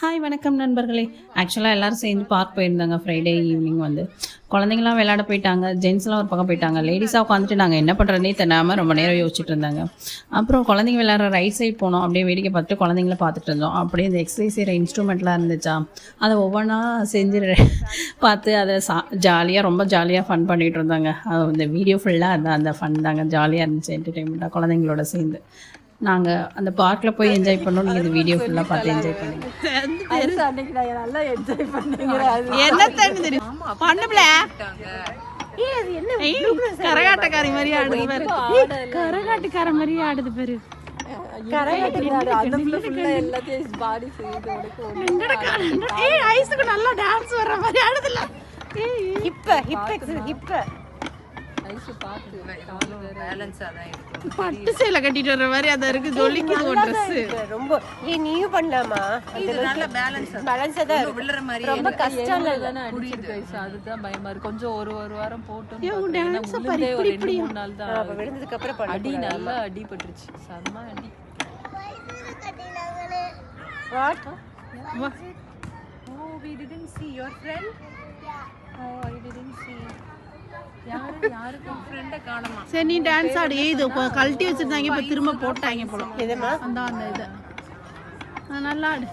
Hi வணக்கம் நண்பர்களே. ஆக்சுவலாக எல்லாரும் சேர்ந்து பார்க் போயிருந்தாங்க ஃப்ரைடே ஈவினிங் வந்து. குழந்தைங்களாம் விளையாட போயிட்டாங்க. ஜென்ஸ்லாம் ஒரு பக்கம் போயிட்டாங்க. லேடிஸாக உட்காந்துட்டு நாங்கள் என்ன பண்ணுறதுனே தெரியாமல் ரொம்ப நேரம் யோசிச்சுட்டு இருந்தாங்க. அப்புறம் குழந்தைங்க விளையாடுற ரைட் சைட் போனோம். அப்படியே வேடிக்கை பார்த்துட்டு குழந்தைங்கள பார்த்துட்டு இருந்தோம். அப்படியே இந்த எக்ஸசைஸ் செய்கிற இன்ஸ்ட்ருமெண்ட்லாம் இருந்துச்சா? அதை ஒவ்வொன்றா செஞ்சு பார்த்து அதை சா ஜாலியாக ரொம்ப ஜாலியாக ஃபன் பண்ணிகிட்டு இருந்தாங்க. அது வீடியோ ஃபுல்லாக அந்த அந்த ஃபன் தாங்க. ஜாலியாக இருந்துச்சு என்டர்டெயின்மெண்ட்டாக குழந்தைங்களோட சேர்ந்து. நாங்கள் அந்த பார்க்கில் போய் என்ஜாய் பண்ணோம். நீங்கள் இந்த வீடியோ ஃபுல்லாக பார்த்து என்ஜாய் பண்ணுங்க. அன்னைக்கு நான் நல்லா என்ஜாய் பண்ணேன். என்ன தண்ணி தெரியும் பண்ணுப்ல கரகாட்டக்காரி மாதிரி ஆடுது பாரு. கரகாட்டுக்கார மாதிரி ஆடுது பாரு. நல்லா டான்ஸ் வர்ற மாதிரி ஆடுதுல இப்ப ஹிப் ஹிப் ஐசு பார்த்து காலு பேலன்ஸாக தான் இருக்கும் பட்டு சேலை கட்டிட்டு வர்ற மாதிரி அதை இருக்கு ஜொலிக்குது ஒரு ட்ரெஸ் ரொம்ப ஏ நீயும் பண்ணலாமா? இது நல்ல பேலன்ஸ் பேலன்ஸா தான் இருக்கு. விழுற மாதிரி ரொம்ப கஷ்டம் இல்ல. அதுதான் பயமா இருக்கு. கொஞ்சம் ஒரு ஒரு வாரம் போட்டோம் இப்படி இப்படி. மூணு நாள் தான் அப்ப விழுந்ததுக்கு அப்புறம் பண்ண அடி நல்லா அடி பட்டுருச்சு செம்ம அடி. What oh we didn't see your friend? Oh i didn't see. சரி நீ டான்ஸ் ஆடு. இது கழட்டி வச்சிருந்தாங்க இப்போ திரும்ப போட்டாங்க போல. எதுமா அந்த அந்த இது. நல்லா ஆடு.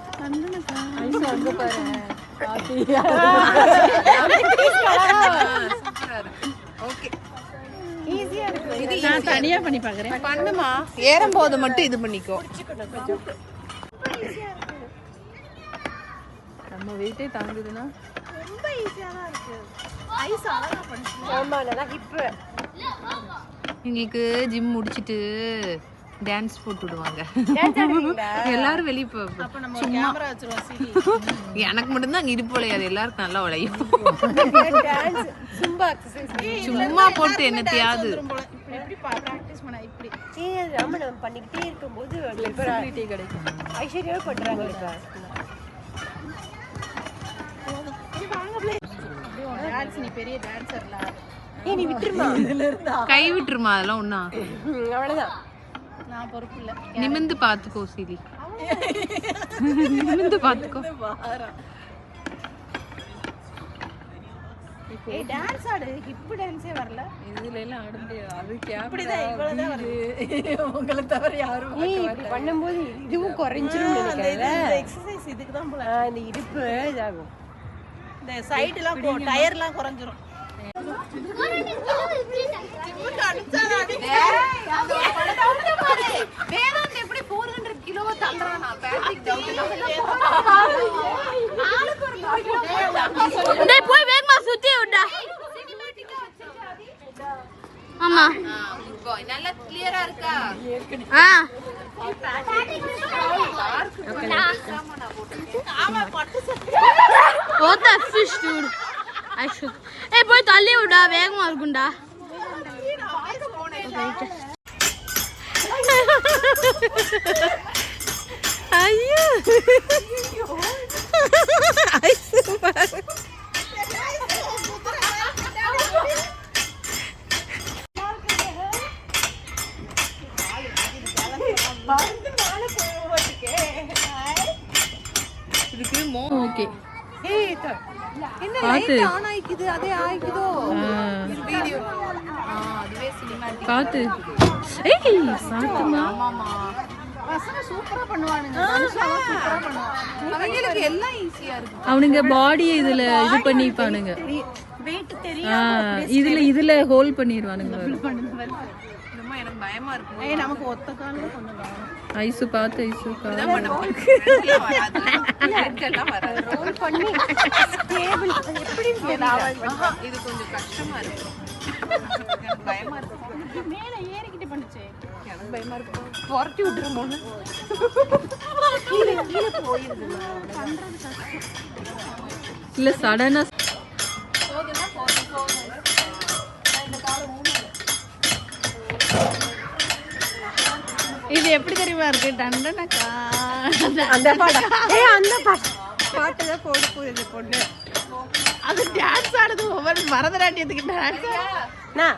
நான் தனியா பண்ணி பாக்குறேன். பண்ணுமா? ஏறும் போது மட்டும் இது பண்ணிக்கோ. நம்ம வெயிட்டே தாங்குதுன்னா ஆமா நல்லா ஹிப் எங்களுக்கு ஜிம் முடிச்சிட்டு டான்ஸ் போட்டு விடுவாங்க. எல்லாரும் வெளியே போ அப்ப நம்ம கேமரா வச்சிருவோம் சிடி எனக்கு மட்டும்தான் அங்க இடுப்பு உழையாது எல்லாருக்கும் நல்லா உழையும் டான்ஸ் சும்மா சும்மா போட்டு என்னத்தையாவது பண்ணிக்கிட்டே இருக்கும்போது ஐஸ்வர்யாவே பண்றாங்க டான்ஸ் நீ பெரிய டான்சர்ல ஏ நீ விட்டுருமா? கை விட்டுருமா அதெல்லாம் ஒண்ணா அவ்வளவுதான். நான் பொறுப்பு இல்ல. நிமிந்து பாத்துக்கோ சிலி. நிமிந்து பாத்துக்கோ ஏய் டான்ஸ் ஆடு. ஹிப் டான்ஸே வரல. இதுல எல்லாம் ஆட முடியாது. அது இப்படிதான் இவ்வளவுதான் வருது. உங்களை தவிர யாரும் பண்ணும்போது இதுவும் குறைஞ்சிரும் நினைக்கிறேன் இந்த எக்ஸசைஸ் இதுக்கு தான் போல இந்த இடுப்பு இதாகும். இந்த சைடுலாம் டயர்லாம் குறைஞ்சிரும். எப்படி ஃபோர் ஹண்ட்ரட் தள்ளுறானா போய் வேகமா சுத்தி விடா. ஆமா. நல்லா கிளியரா இருக்கா? ஆ. What the fish dude? I should ஏய் போய் தள்ளி விடா வேகமா இருக்கும்டா ஐயோ இதுக்கு மோ ஓகே எல்லாம் ஈஸியா இருக்கு அவனுங்க பாடியை இதுல இது பண்ணிப்பானுங்க. இதுல இதுல ஹோல் பண்ணிடுவானுங்க எனக்கு பயமா இருக்கு ஏய் நமக்கு ஒத்த கால்ல பண்ணுங்க ஐசு பார்த்து ஐசு ரோல் பண்ணி டேபிள் எப்படி இது கொஞ்சம் கஷ்டமா இருக்கு. எனக்கு பயமா இருக்கு. மேல ஏறிக்கிட்டு பண்ணுச்சு. எனக்கு பயமா இருக்கு. புரட்டி விட்டுருமோன்னு இல்ல சடனா இது எப்படி தெரியுமா இருக்கு? டண்டனக்கா அந்த பாட்டு. ஏ அந்த பாட்டு. தான் போட போகுது பொண்ணு. அது டான்ஸ் ஆடுது. ஒவ்வொரு பரதநாட்டியத்துக்கு டான்ஸ் நான்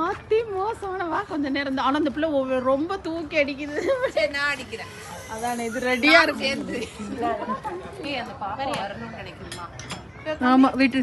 ஆத்தி மோசமானவா கொஞ்ச நேரம் தான் ஆனா அந்த பிள்ளை ஒவ்வொரு- ரொம்ப தூக்கி அடிக்குது. நான் அடிக்கிறேன். அதானே இது ரெடியா இருக்கு. ஆமா விட்டு.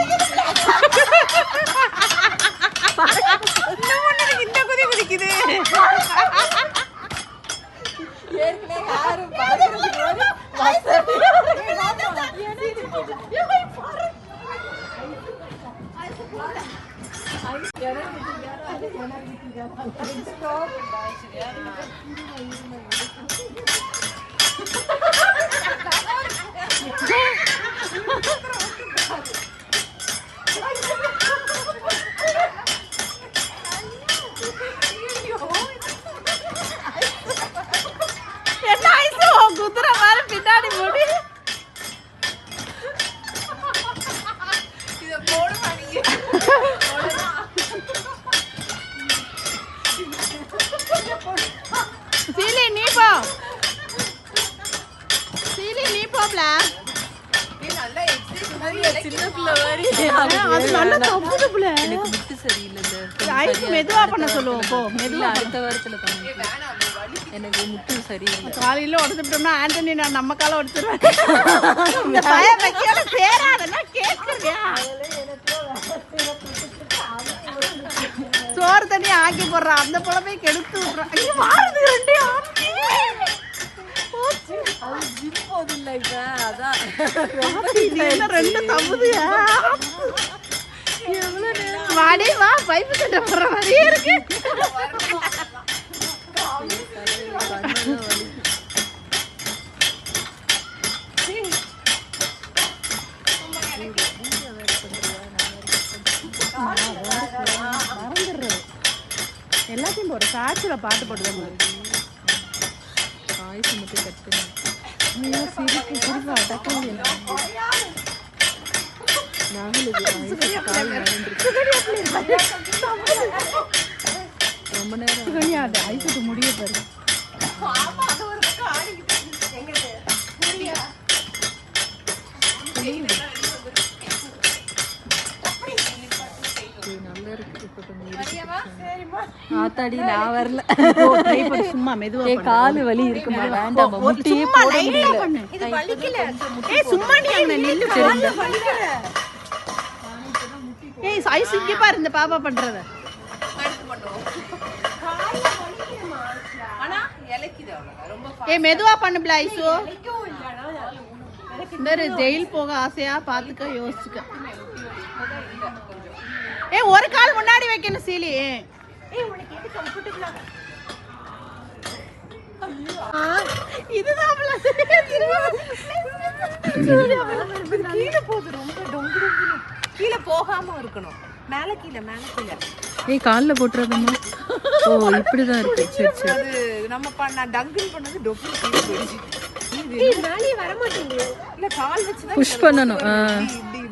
குதிரை மாதிரி பின்னாடி முடி ஐஸ் மெதுவா பண்ண சொல்லுவோம் போ. இல்ல அடுத்த வாரத்துல பண்ணு. எனக்கு முட்டு சரியில்லை. காலையில உடச்சுட்டோம்னா ஆண்டனி நான் நம்ம கால உடச்சிருவேன். சேராதன்னா கேக்குறியா சோறு தண்ணி ஆக்கி போடுறான் அந்த புலமே கெடுத்து விடுறான் ஐயோ, வாருது ரெண்டே ஆக்கி. போதில்லை இப்ப அதான். ரெண்டு தம்புதியா? வாடி வா பைப்பு சட்டை போடுற மாதிரியே இருக்கு. எல்லாத்தையும் போற சாட்சியில பாட்டு போட்டுதான் போகுது காய்ச்சி மட்டும் கட் பண்ணி சிரிப்பு சிரிப்பு அடக்க முடியல ரொம்ப நேரம் சுகன்யா அது ஐசுக்கு முடிய பாரு ஆத்தாடி நான் வரல. ட்ரை பண்ணு சும்மா மெதுவா காலு வலி இருக்குமா? வேண்டாம் முட்டியே போட முடியல. இது வலிக்கல ஏய் சும்மா நீ அங்க நில்லு ஏய் ஐஸ் இங்க பாரு இந்த பாப்பா பண்றத. ஏய் மெதுவா பண்ணு பிள ஐசு. இந்த ஜெயில் போக ஆசையா பாத்துக்க யோசிச்சுக்க. ஏய் ஒரு கால் முன்னாடி வைக்கணும் சீலி. ஏய் உனக்கு எது கம்ஃபர்டபிளா இதுதான் கீழே போகுது ரொம்ப டொங்கு டொங்குன்னு. கீழே போகாம இருக்கணும். மேல கீழே மேல கீழே. ஏய் கால்ல போட்டுறதுமா ஓ இருக்கு. சரி சரி. அது நம்ம பண்ண பண்ணது டொப்பு கீழே போயிடுச்சு. ஏய் மேலே வர மாட்டேங்குது. இல்ல கால் வச்சு புஷ் பண்ணணும். ஆ.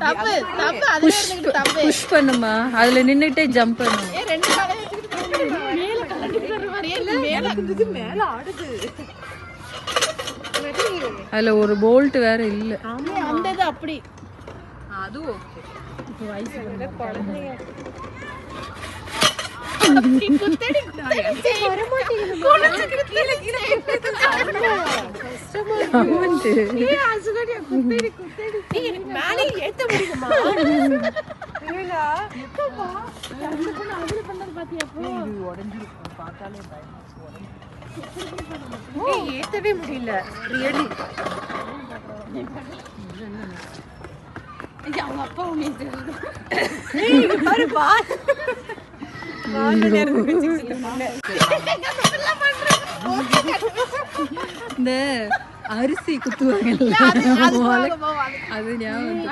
தப்பு தப்பு. அதுல தப்பு. புஷ் பண்ணுமா? அதுல நின்னுட்டே ஜம்ப் ரெண்டு காலை வச்சுக்கிட்டு மேல கலட்டி வர்ற மாதிரியே இல்ல மேல ஆடுது அதுல ஒரு போல்ட் வேற இல்ல ஆமா அந்த இது அப்படி அது ஓகே மேலே ஏத்த முடியுமா இல்லடா. ஏய், ஏத்தவே முடியல ரியலி அவங்க அப்பா உனக்கு பாரு பால் இந்த அரிசி குத்துவாங்கல்ல அது ஞாபகம்